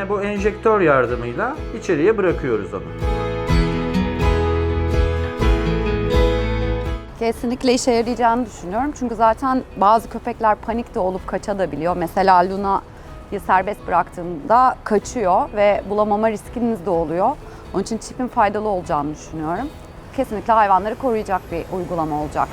enjektör yardımıyla içeriye bırakıyoruz onu. Kesinlikle işe yarayacağını düşünüyorum. Çünkü zaten bazı köpekler panikte olup kaçabiliyor. Mesela Luna'yı serbest bıraktığımda kaçıyor ve bulamama riskiniz de oluyor. Onun için çipin faydalı olacağını düşünüyorum. Kesinlikle hayvanları koruyacak bir uygulama olacak.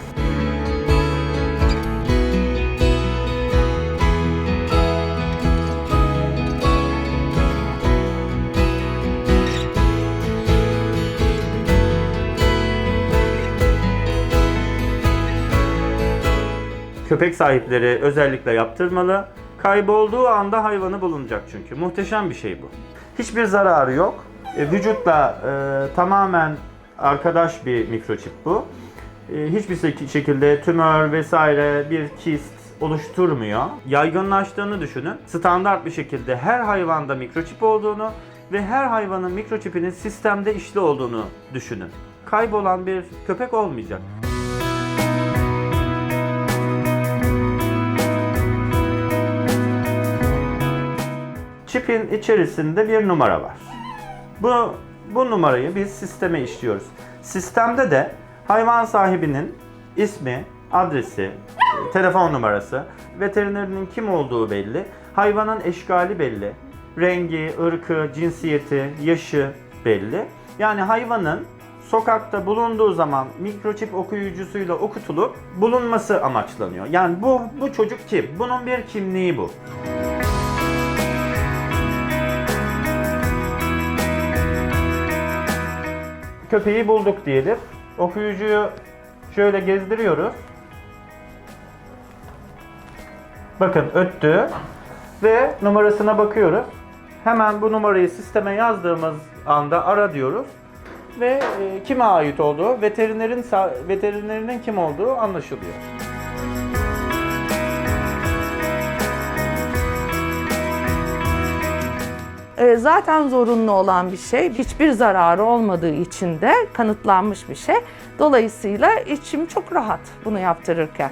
Köpek sahipleri özellikle yaptırmalı. Kaybolduğu anda hayvanı bulunacak çünkü. Muhteşem bir şey bu. Hiçbir zararı yok. E, vücutla e, tamamen arkadaş bir mikroçip bu. E, hiçbir şek- şekilde tümör vesaire bir kist oluşturmuyor. Yaygınlaştığını düşünün. Standart bir şekilde her hayvanda mikroçip olduğunu ve her hayvanın mikroçipinin sistemde işli olduğunu düşünün. Kaybolan bir köpek olmayacak. Çipin içerisinde bir numara var. Bu bu numarayı biz sisteme işliyoruz. Sistemde de hayvan sahibinin ismi, adresi, telefon numarası, veterinerinin kim olduğu belli, hayvanın eşkali belli, rengi, ırkı, cinsiyeti, yaşı belli. Yani hayvanın sokakta bulunduğu zaman mikroçip okuyucusuyla okutulup bulunması amaçlanıyor. Yani bu bu çocuk kim? Bunun bir kimliği bu. Köpeği bulduk diyelim. Okuyucuyu şöyle gezdiriyoruz. Bakın öttü ve numarasına bakıyoruz. Hemen bu numarayı sisteme yazdığımız anda ara diyoruz ve e, kime ait olduğu, veterinerin veterinerinin kim olduğu anlaşılıyor. Zaten zorunlu olan bir şey. Hiçbir zararı olmadığı için de kanıtlanmış bir şey. Dolayısıyla içim çok rahat bunu yaptırırken.